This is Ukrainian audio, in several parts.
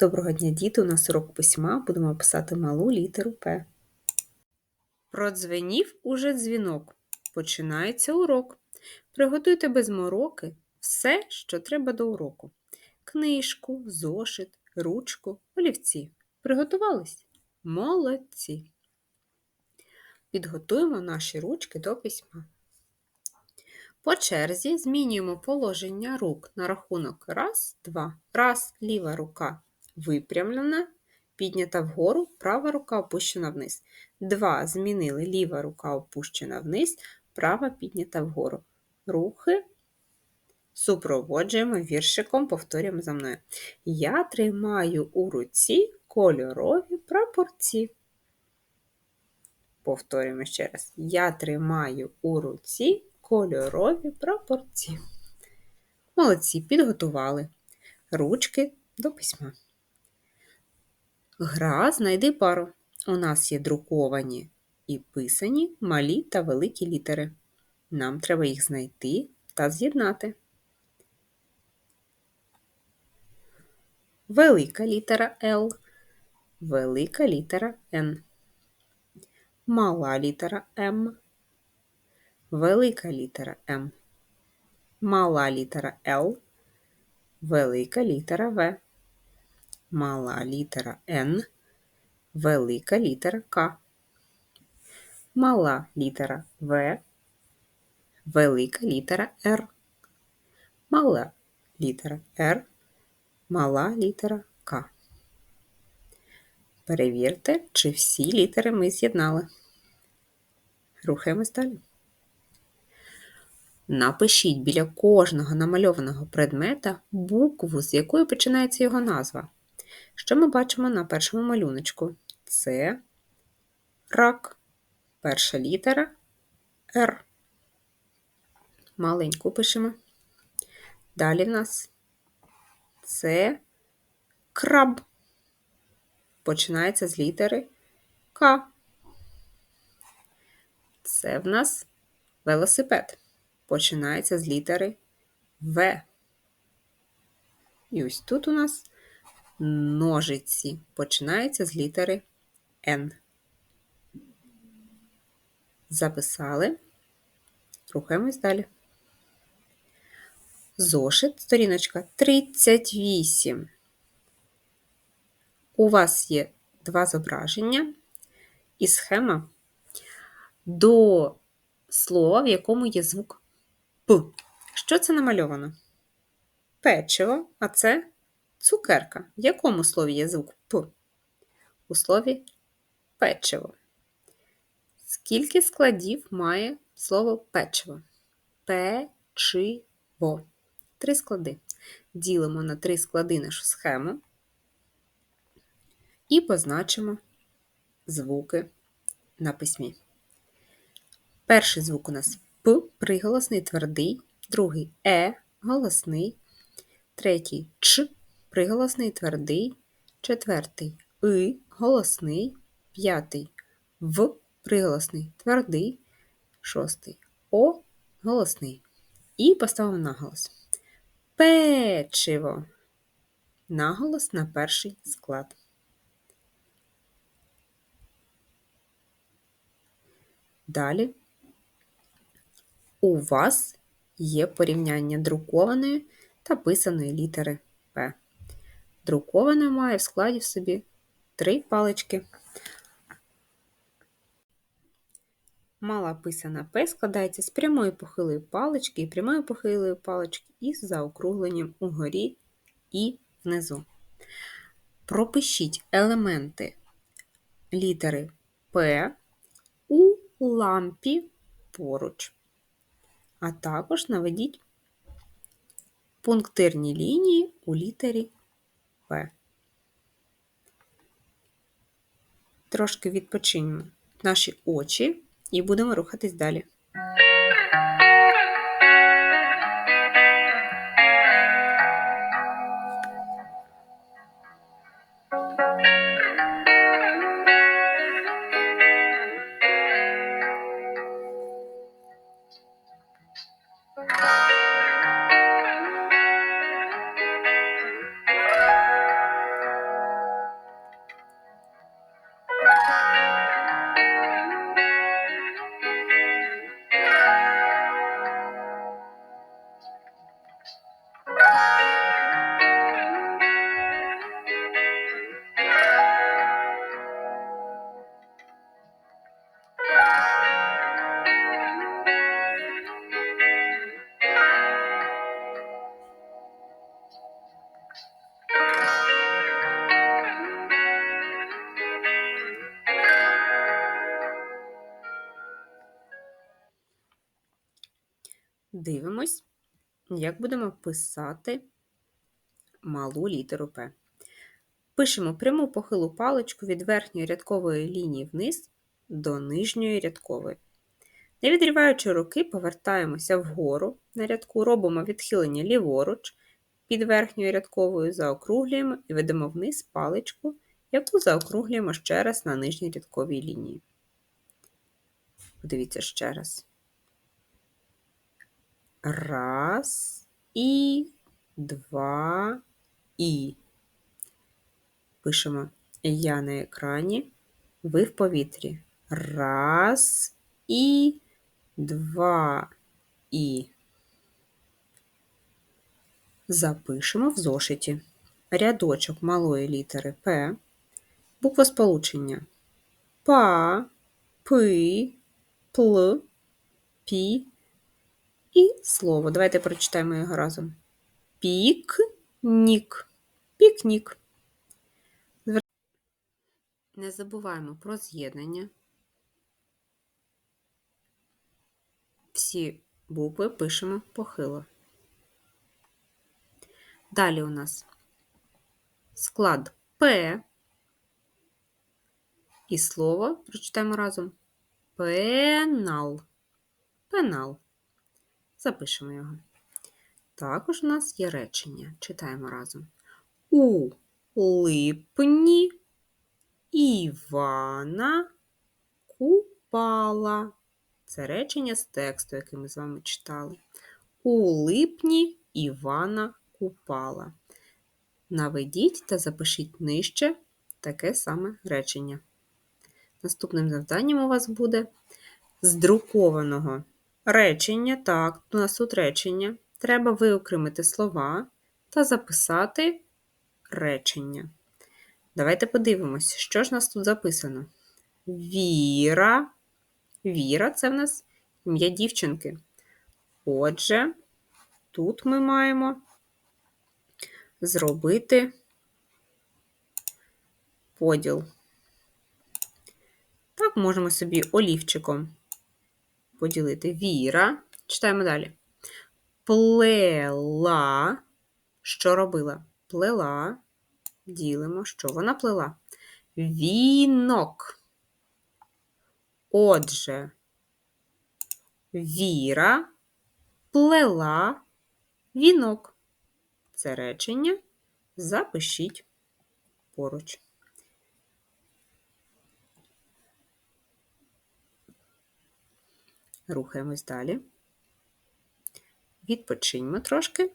Доброго дня, діти! У нас урок письма. Будемо писати малу літеру П. Продзвенів уже дзвінок. Починається урок. Приготуйте без мороки все, що треба до уроку. Книжку, зошит, ручку, олівці. Приготувались? Молодці! Підготуємо наші ручки до письма. По черзі змінюємо положення рук на рахунок раз, два. Раз, ліва рука випрямлена, піднята вгору, права рука опущена вниз. Два. Змінили ліва рука опущена вниз, права піднята вгору. Рухи супроводжуємо віршиком, повторюємо за мною. Я тримаю у руці кольорові прапорці. Повторюємо ще раз. Я тримаю у руці кольорові прапорці. Молодці, підготували ручки до письма. Гра знайди пару. У нас є друковані і писані малі та великі літери. Нам треба їх знайти та з'єднати. Велика літера Л, велика літера Н, мала літера М, велика літера М, мала літера Л, велика літера В мала літера Н, велика літера К, мала літера В, велика літера Р, мала літера Р, мала літера К. Перевірте, чи всі літери ми з'єднали. Рухаємось далі. Напишіть біля кожного намальованого предмета букву, з якої починається його назва. Що ми бачимо на першому малюночку? Це рак. Перша літера Р. Маленьку пишемо. Далі в нас це краб. Починається з літери К. Це в нас велосипед. Починається з літери В. І ось тут у нас ножиці починається з літери Н. Записали. Рухаємось далі. Зошит, сторіночка 38. У вас є два зображення і схема до слова, в якому є звук П. Що це намальовано? Печиво, а це Цукерка. В якому слові є звук П? У слові печиво. Скільки складів має слово печиво? Печиво. Три склади. Ділимо на три склади нашу схему і позначимо звуки на письмі. Перший звук у нас П, приголосний твердий, другий Е голосний, третій Ч приголосний твердий, четвертий и голосний, п'ятий В приголосний твердий, шостий О голосний. І поставимо наголос. Печиво. Наголос на перший склад. Далі у вас є порівняння друкованої та писаної літери. Друкована має в складі собі три палички. Мала писана П складається з прямої похилої палички і прямої похилої палички із заокругленням угорі і внизу. Пропишіть елементи літери П у лампі поруч, а також наведіть пунктирні лінії у літері П. Трошки відпочинемо наші очі і будемо рухатись далі. Дивимось, як будемо писати малу літеру П. Пишемо пряму похилу паличку від верхньої рядкової лінії вниз до нижньої рядкової. Не відріваючи руки, повертаємося вгору на рядку, робимо відхилення ліворуч під верхньою рядковою, заокруглюємо і ведемо вниз паличку, яку заокруглюємо ще раз на нижній рядковій лінії. Подивіться ще раз. Раз і два і. Пишемо я на екрані, ви в повітрі. Раз і два і. Запишемо в зошиті рядочок малої літери П, буквосполучення ПА, ПИ, ПЛ, ПІ і слово. Давайте прочитаємо його разом. Пікнік. Пікнік. Не забуваємо про з'єднання. Всі букви пишемо похило. Далі у нас склад П. І слово прочитаємо разом пенал. Пенал. Запишемо його. Також у нас є речення. Читаємо разом. У липні Івана Купала. Це речення з тексту, який ми з вами читали. У липні Івана Купала. Наведіть та запишіть нижче таке саме речення. Наступним завданням у вас буде з друкованого речення. Так, у нас тут речення. Треба виокремити слова та записати речення. Давайте подивимось, що ж у нас тут записано. Віра. Віра це в нас ім'я дівчинки. Отже, тут ми маємо зробити поділ. Так, можемо собі олівчиком поділити Віра. Читаємо далі. Плела. Що робила? Плела. Ділимо, що вона плела. Вінок. Отже, Віра плела вінок. Це речення запишіть поруч. Рухаємось далі. Відпочиньмо трошки.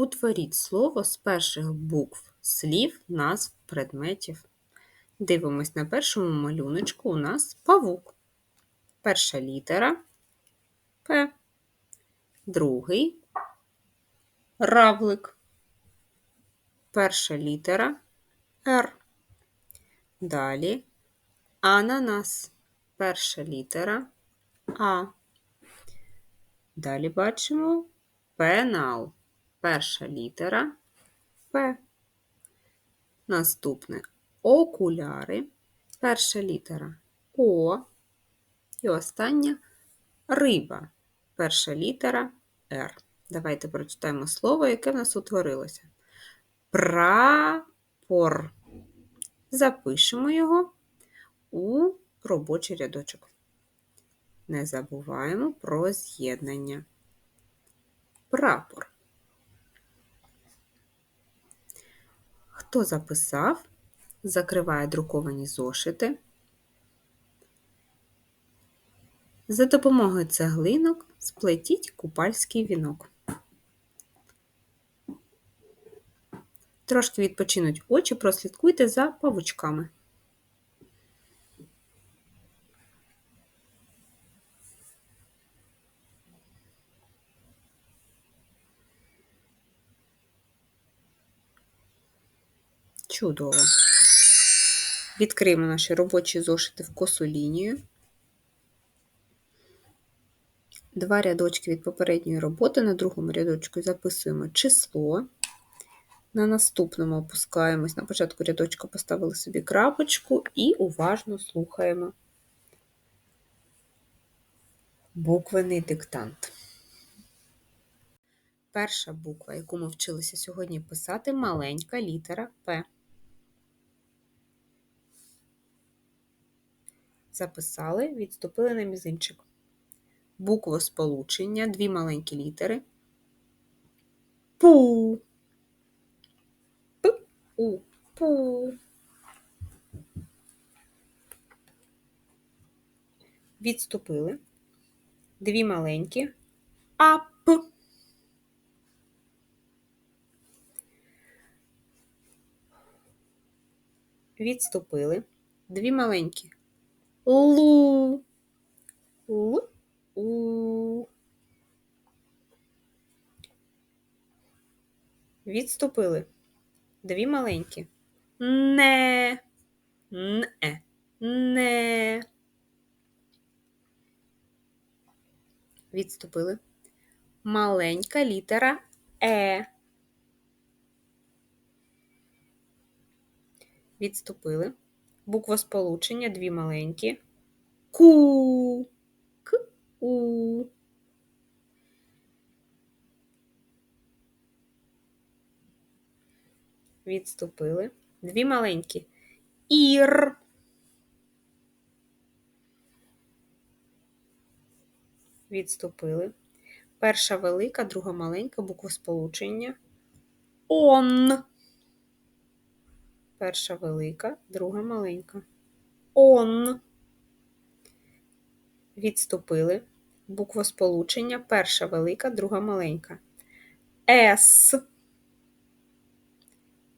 Утворіть слово з перших букв слів, назв предметів. Дивимось на першому малюночку у нас павук. Перша літера П. Другий равлик. Перша літера Р. Далі ананас. Перша літера А. Далі бачимо пенал. Перша літера П. Наступне окуляри. Перша літера О. І остання риба. Перша літера Р. Давайте прочитаємо слово, яке в нас утворилося. Прапор. Запишемо його у робочий рядочок. Не забуваємо про з'єднання. Прапор. Хто записав, закриває друковані зошити. За допомогою цеглинок сплетіть купальський вінок. Трошки відпочинуть очі, прослідкуйте за павучками. Чудово. Відкриємо наші робочі зошити в косу лінію. Два рядочки від попередньої роботи. На другому рядочку записуємо число. На наступному опускаємось. На початку рядочка поставили собі крапочку і уважно слухаємо буквений диктант. Перша буква, яку ми вчилися сьогодні писати, маленька літера П. Записали, відступили на мізинчик. Буква сполучення, дві маленькі літери. Пу. П. У. Пу. Відступили. Дві маленькі. Ап. Відступили. Дві маленькі. Лу. Л. Відступили. Дві маленькі. Не. Не. Не. Відступили. Маленька літера Е. Відступили. Буква сполучення дві маленькі. Ку. К. У. Відступили. Дві маленькі. Ір. Відступили. Перша велика, друга маленька, буква сполучення. Он. Перша велика, друга маленька. Он. Відступили. Буква сполучення. Перша велика, друга маленька. С.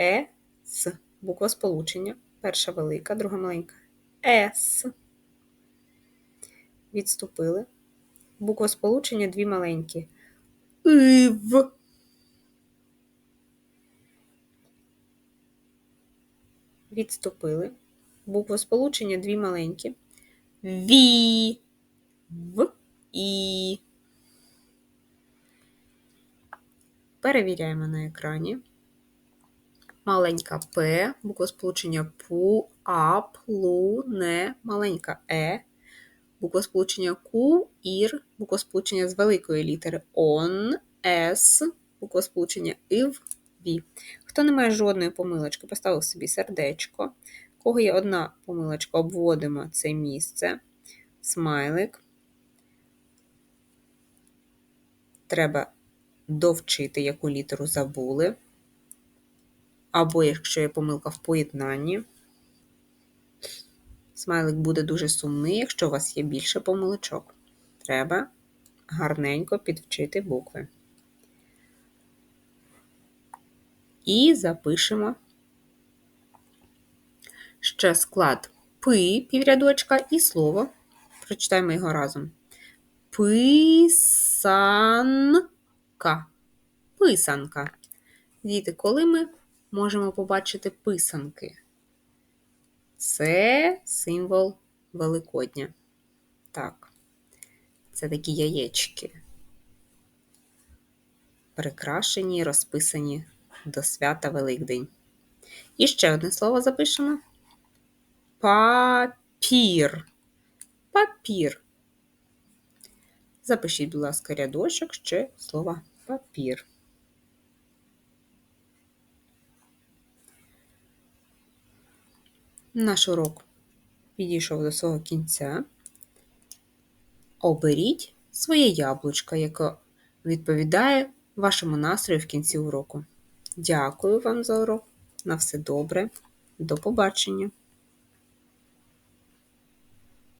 Е. С. Буква сполучення. Перша велика, друга маленька. С. Відступили. Буква сполучення дві маленькі. Ив. Відступили. Буква сполучення дві маленькі. Ві. В. І. Перевіряємо на екрані. Маленька П, буква сполучення ПУ, АП, ЛУ, НЕ, маленька Е, буква сполучення Ку, ІР, буква сполучення з великої літери ОН, С, буква сполучення ІВ, Ві. Хто не має жодної помилочки, поставив собі сердечко. Кого є одна помилочка, обводимо це місце, смайлик. Треба довчити, яку літеру забули. Або якщо є помилка в поєднанні. Смайлик буде дуже сумний, якщо у вас є більше помилочок. Треба гарненько підвчити букви. І запишемо ще склад пи піврядочка і слово. Прочитаємо його разом. Писанка. Писанка. Діти, коли ми можемо побачити писанки? Це символ Великодня. Так, це такі яєчки. прикрашені, розписані до свята Великдень. І ще одне слово запишемо. Папір. Папір. Запишіть, будь ласка, рядочок ще слова папір. Наш урок підійшов до свого кінця. Оберіть своє яблучко, яке відповідає вашому настрою в кінці уроку. Дякую вам за урок. На все добре. До побачення!